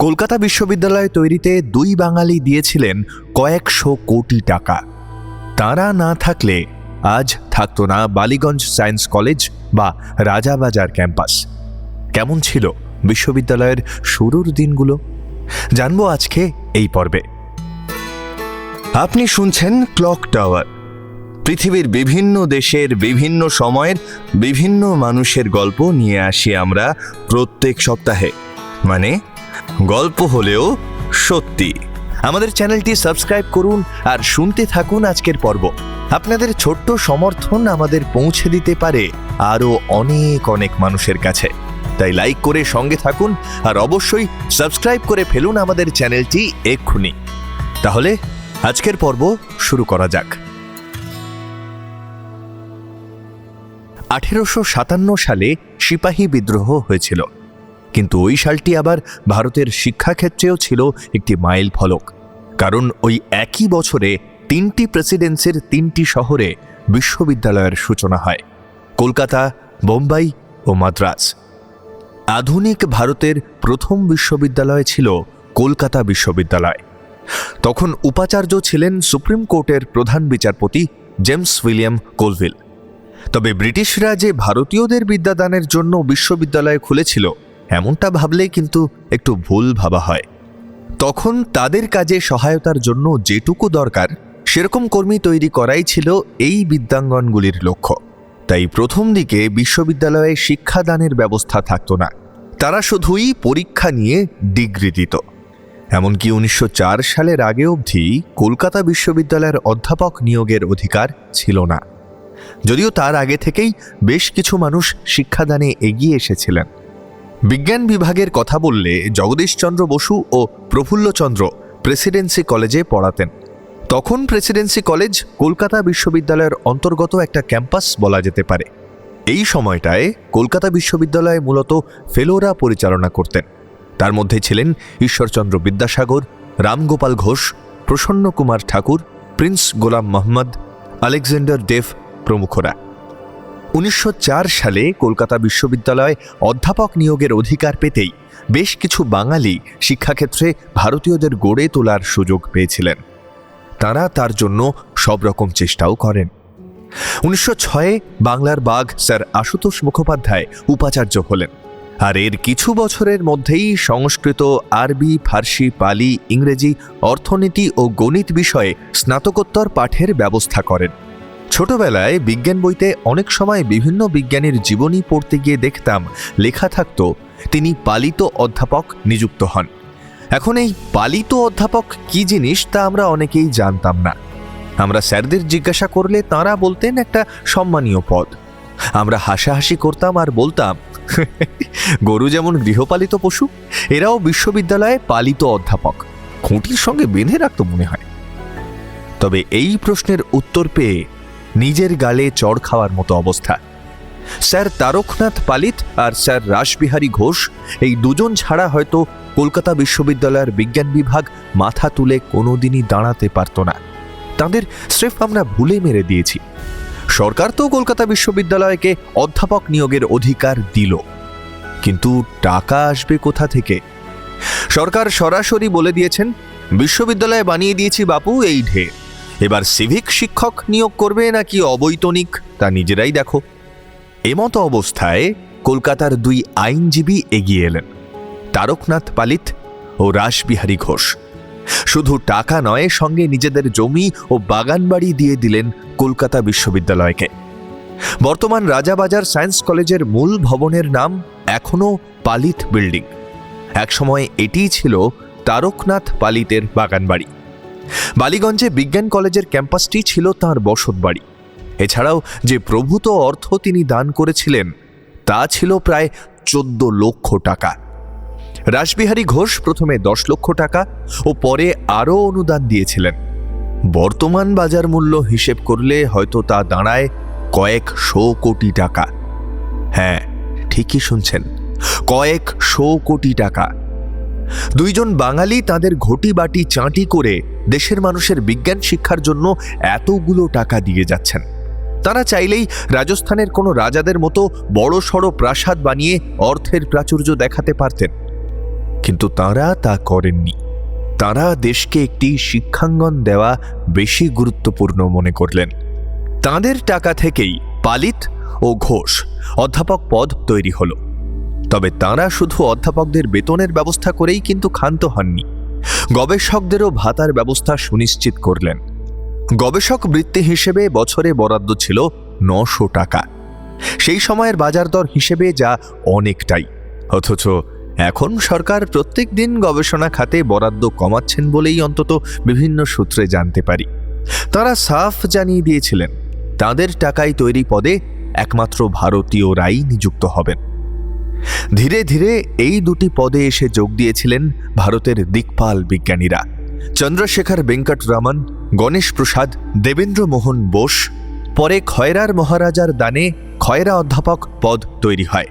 কলকাতা বিশ্ববিদ্যালয় তৈরিতে দুই বাঙালি দিয়েছিলেন কয়েকশো কোটি টাকা। তারা না থাকলে আজ থাকতো না বালিগঞ্জ সায়েন্স কলেজ বা রাজাবাজার ক্যাম্পাস। কেমন ছিল বিশ্ববিদ্যালয়ের শুরুর দিনগুলো? জানব আজকে এই পর্বে। আপনি শুনছেন ক্লক টাওয়ার, পৃথিবীর বিভিন্ন দেশের বিভিন্ন সময়ের বিভিন্ন মানুষের গল্প নিয়ে আসি আমরা প্রত্যেক সপ্তাহে। মানে গল্প হলেও সত্যি। আমাদের চ্যানেলটি সাবস্ক্রাইব করুন আর শুনতে থাকুন আজকের পর্ব। আপনাদের ছোট্ট সমর্থন আমাদের পৌঁছে দিতে পারে আরও অনেক অনেক মানুষের কাছে। তাই লাইক করে সঙ্গে থাকুন আর অবশ্যই সাবস্ক্রাইব করে ফেলুন আমাদের চ্যানেলটি এক্ষুনি। তাহলে আজকের পর্ব শুরু করা যাক। আঠেরোশো সাতান্ন সালে সিপাহী বিদ্রোহ হয়েছিল। কিন্তু ওই সালটি আবার ভারতের শিক্ষাক্ষেত্রেও ছিল একটি মাইল ফলক। কারণ ওই একই বছরে তিনটি প্রেসিডেন্সির তিনটি শহরে বিশ্ববিদ্যালয়ের সূচনা হয়, কলকাতা, বোম্বাই ও মাদ্রাজ। আধুনিক ভারতের প্রথম বিশ্ববিদ্যালয় ছিল কলকাতা বিশ্ববিদ্যালয়। তখন উপাচার্য ছিলেন সুপ্রিম কোর্টের প্রধান বিচারপতি জেমস উইলিয়াম কোলভিল। তবে ব্রিটিশরা যে ভারতীয়দের বিদ্যাদানের জন্য বিশ্ববিদ্যালয় খুলেছিল এমনটা ভাবলে কিন্তু একটু ভুল ভাবা হয়। তখন তাদের কাজে সহায়তার জন্য যেটুকু দরকার, সেরকম কর্মী তৈরি করাই ছিল এই বিদ্যাঙ্গনগুলির লক্ষ্য। তাই প্রথম দিকে বিশ্ববিদ্যালয়ে শিক্ষাদানের ব্যবস্থা থাকতো না। তারা শুধুই পরীক্ষা নিয়ে ডিগ্রি দিত। এমনকি উনিশশো চার সালের আগে অবধি কলকাতা বিশ্ববিদ্যালয়ের অধ্যাপক নিয়োগের অধিকার ছিল না। যদিও তার আগে থেকেই বেশ কিছু মানুষ শিক্ষাদানে এগিয়ে এসেছিলেন। বিজ্ঞান বিভাগের কথা বললে জগদীশচন্দ্র বসু ও প্রফুল্লচন্দ্র প্রেসিডেন্সি কলেজে পড়াতেন। তখন প্রেসিডেন্সি কলেজ কলকাতা বিশ্ববিদ্যালয়ের অন্তর্গত একটা ক্যাম্পাস বলা যেতে পারে। এই সময়টায় কলকাতা বিশ্ববিদ্যালয়ে মূলত ফেলোরা পরিচালনা করতেন। তার মধ্যে ছিলেন Ishwarchandra Vidyasagar, Ramgopal Ghosh Prasanna Kumar Tagore, Prince Golam Mohammad Alexander Duff প্রমুখরা। উনিশশো চার সালে কলকাতা বিশ্ববিদ্যালয় অধ্যাপক নিয়োগের অধিকার পেতেই বেশ কিছু বাঙালি শিক্ষাক্ষেত্রে ভারতীয়দের গড়ে তোলার সুযোগ পেয়েছিলেন। তারা তার জন্য সব রকম চেষ্টাও করেন। উনিশশো ছয়ে বাংলার বাঘ স্যার আশুতোষ মুখোপাধ্যায় উপাচার্য হলেন। আর এর কিছু বছরের মধ্যেই সংস্কৃত, আরবি, ফার্সি, পালি, ইংরেজি, অর্থনীতি ও গণিত বিষয়ে স্নাতকোত্তর পাঠের ব্যবস্থা করেন। ছোটবেলায় বিজ্ঞান বইতে অনেক সময় বিভিন্ন বিজ্ঞানীর জীবনী পড়তে গিয়ে দেখতাম, লেখা থাকতো, তিনি পালিত অধ্যাপক নিযুক্ত হন। এখন এই পালিত অধ্যাপক কি জিনিস তা আমরা অনেকেই জানতাম না। আমরা স্যারদের জিজ্ঞাসা করলে তাঁরা বলতেন একটা সম্মানীয় পদ। আমরা হাসাহাসি করতাম আর বলতাম, গরু যেমন গৃহপালিত পশু, এরাও বিশ্ববিদ্যালয়ে পালিত অধ্যাপক। খুঁটির সঙ্গে বেঁধে রাখতো মনে হয়। তবে এই প্রশ্নের উত্তর পেয়ে নিজের গালে চড় খাওয়ার মতো অবস্থা। স্যার তারকনাথ পালিত আর স্যার রাসবিহারী ঘোষ এই দুজন ছাড়া হয়তো কলকাতা বিশ্ববিদ্যালয়ের বিজ্ঞান বিভাগ মাথা তুলে কোনোদিনই দাঁড়াতে পারত না। তাদের স্রেফ আমরা ভুলে মেরে দিয়েছি। সরকার তো কলকাতা বিশ্ববিদ্যালয়কে অধ্যাপক নিয়োগের অধিকার দিল। কিন্তু টাকা আসবে কোথা থেকে? সরকার সরাসরি বলে দিয়েছেন, বিশ্ববিদ্যালয়ে বানিয়ে দিয়েছি বাপু, এই ঢের। এবার সিভিক শিক্ষক নিয়োগ করবে নাকি অবৈতনিক? তা নিজেরাই দেখো। এমতো অবস্থায় কলকাতার দুই আইনজীবী এগিয়ে এলেন, তারকনাথ পালিত ও রাসবিহারী ঘোষ। শুধু টাকা নয়, সঙ্গে নিজেদের জমি ও বাগানবাড়ি দিয়ে দিলেন কলকাতা বিশ্ববিদ্যালয়কে। বর্তমান রাজাবাজার সায়েন্স কলেজের মূল ভবনের নাম এখনও পালিত বিল্ডিং। একসময় এটিই ছিল তারকনাথ পালিতের বাগান বাড়ি বালিগঞ্জে বিজ্ঞান কলেজের ক্যাম্পাসটি ছিল তার বসতবাড়ি এছাড়াও যে প্রভূত অর্থ তিনি দান করেছিলেন, তা ছিল প্রায় চোদ্দ লক্ষ টাকা। রাসবিহারী ঘোষ প্রথমে দশ লক্ষ টাকা ও পরে আরও অনুদান দিয়েছিলেন। বর্তমান বাজার মূল্য হিসেব করলে হয়তো তা দাঁড়ায় কয়েক শো কোটি টাকা। হ্যাঁ ঠিকই শুনছেন, কয়েক শো কোটি টাকা। দুইজন বাঙালি তাদের ঘটি বাটি চাঁটি করে দেশের মানুষের বিজ্ঞান শিক্ষার জন্য এতগুলো টাকা দিয়ে যাচ্ছেন। তারা চাইলেই রাজস্থানের কোনো রাজাদের মতো বড় সড় প্রাসাদ বানিয়ে অর্থের প্রাচুর্য দেখাতে পারতেন। কিন্তু তারা তা করেননি। তারা দেশকে একটি শিক্ষাঙ্গন দেওয়া বেশি গুরুত্বপূর্ণ মনে করলেন। তাদের টাকা থেকেই পালিত ও ঘোষ অধ্যাপক পদ তৈরি হলো। তবে তারা শুধু অধ্যাপকদের বেতনের ব্যবস্থা করেই কিন্তু ক্ষান্ত হননি। গবেষকদেরও ভাতার ব্যবস্থা সুনিশ্চিত করলেন। গবেষক বৃত্তি হিসেবে বছরে বরাদ্দ ছিল নশো টাকা। সেই সময়ের বাজার দর হিসেবে যা অনেকটাই। অথচ এখন সরকার প্রত্যেক দিন গবেষণা খাতে বরাদ্দ কমাচ্ছেন বলেই অন্তত বিভিন্ন সূত্রে জানতে পারি। তারা সাফ জানিয়ে দিয়েছিলেন, তাদের টাকায় তৈরি পদে একমাত্র ভারতীয়রাই নিযুক্ত হবেন। ধীরে ধীরে এই দুটি পদে এসে যোগ দিয়েছিলেন ভারতের দিকপাল বিজ্ঞানীরা। চন্দ্রশেখর বেঙ্কট রমন গণেশ প্রসাদ, দেবেন্দ্র মোহন বোস, পরে খয়রার মহারাজার দানে খয়রা অধ্যাপক পদ তৈরি হয়।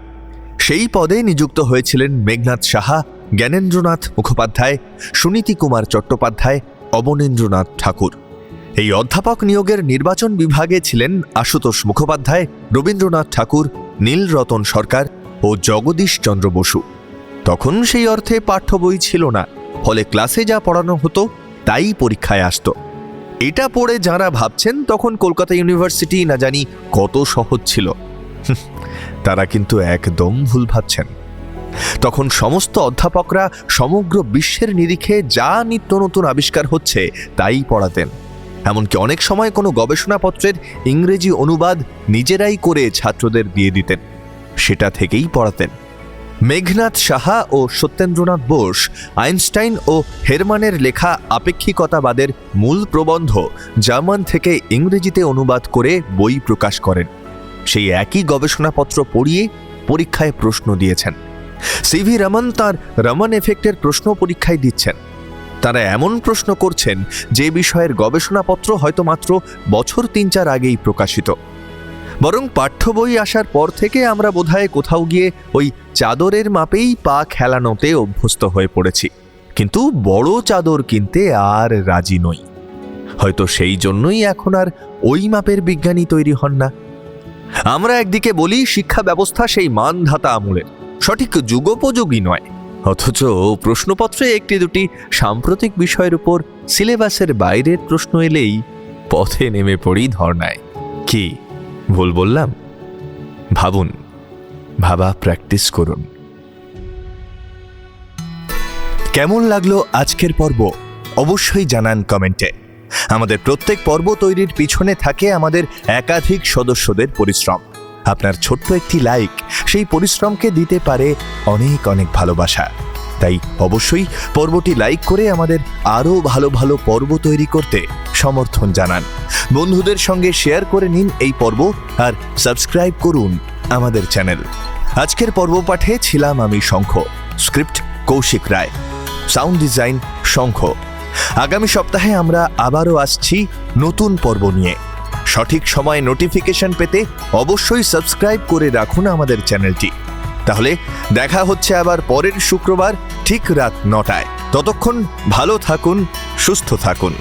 সেই পদে নিযুক্ত হয়েছিলেন মেঘনাথ সাহা, জ্ঞানেন্দ্রনাথ মুখোপাধ্যায়, সুনীতি কুমার চট্টোপাধ্যায়, অবনীন্দ্রনাথ ঠাকুর। এই অধ্যাপক নিয়োগের নির্বাচন বিভাগে ছিলেন আশুতোষ মুখোপাধ্যায়, রবীন্দ্রনাথ ঠাকুর, নীলরতন সরকার ও জগদীশ চন্দ্র বসু। তখন সেই অর্থে পাঠ্য বই ছিল না, ফলে ক্লাসে যা পড়ানো হতো তাই পরীক্ষায় আসতো। এটা পড়ে যারা ভাবছেন তখন কলকাতা ইউনিভার্সিটি না জানি কত সহজ ছিল। তারা কিন্তু একদম ভুল ভাবছেন। তখন সমস্ত অধ্যাপকরা সমগ্র বিশ্বের নিরিখে যা নিত্য নতুন আবিষ্কার হচ্ছে তাই পড়াতেন। এমনকি অনেক সময় কোনো গবেষণাপত্রের ইংরেজি অনুবাদ নিজেরাই করে ছাত্রদের দিয়ে দিতেন। সেটা থেকেই পড়াতেন। মেঘনাথ সাহা ও সত্যেন্দ্রনাথ বোস, আইনস্টাইন ও হেরমানের লেখা আপেক্ষিকতাবাদের মূল প্রবন্ধ জার্মান থেকে ইংরেজিতে অনুবাদ করে বই প্রকাশ করেন। সেই একই গবেষণাপত্র পড়িয়ে পরীক্ষায় প্রশ্ন দিয়েছেন। সিভি রমন তার রমন এফেক্টের প্রশ্ন পরীক্ষায় দিচ্ছেন। তারা এমন প্রশ্ন করছেন যে বিষয়ের গবেষণাপত্র হয়তো মাত্র বছর তিন চার আগেই প্রকাশিত। বরং পাঠ্য বই আসার পর থেকে আমরা বোধহয় কোথাও গিয়ে ওই চাদরের মাপেই পা খেলানোতে অভ্যস্ত হয়ে পড়েছি। কিন্তু বড় চাদর কিনতে আর রাজি নই। হয়তো সেই জন্যই এখন আর ওই মাপের বিজ্ঞানী তৈরি হন না। আমরা একদিকে বলি শিক্ষা ব্যবস্থা সেই মানধাতা আমলের, সঠিক যুগোপযোগী নয়। অথচ প্রশ্নপত্রে একটি দুটি সাম্প্রতিক বিষয়ের উপর সিলেবাসের বাইরের প্রশ্ন এলেই পথে নেমে পড়ি ধর্নায়। কি? ভুল বললাম? ভাবুন, ভাবা প্র্যাকটিস করুন। কেমন লাগল আজকের পর্ব? অবশ্যই জানান কমেন্টে আমাদের প্রত্যেক পর্ব তৈরির পিছনে থাকে আমাদের একাধিক সদস্যদের পরিশ্রম। আপনার ছোট্ট একটি লাইক সেই পরিশ্রমকে দিতে পারে অনেক অনেক ভালোবাসা। তাই অবশ্যই পর্বটি লাইক করে আমাদের আরও ভালো ভালো পর্ব তৈরি করতে সমর্থন জানান। বন্ধুদের সঙ্গে শেয়ার করে নিন এই পর্ব আর সাবস্ক্রাইব করুন আমাদের চ্যানেল। আজকের পর্ব পাঠে ছিলাম আমি Shankha, script Koushik Roy, sound design Shankha. আগামী সপ্তাহে আমরা আবারও আসছি নতুন পর্ব নিয়ে। সঠিক সময়ে নোটিফিকেশন পেতে অবশ্যই সাবস্ক্রাইব করে রাখুন আমাদের চ্যানেলটি। তাহলে দেখা হচ্ছে আবার পরের শুক্রবার ঠিক রাত নটায়। ততক্ষণ ভালো থাকুন, সুস্থ থাকুন।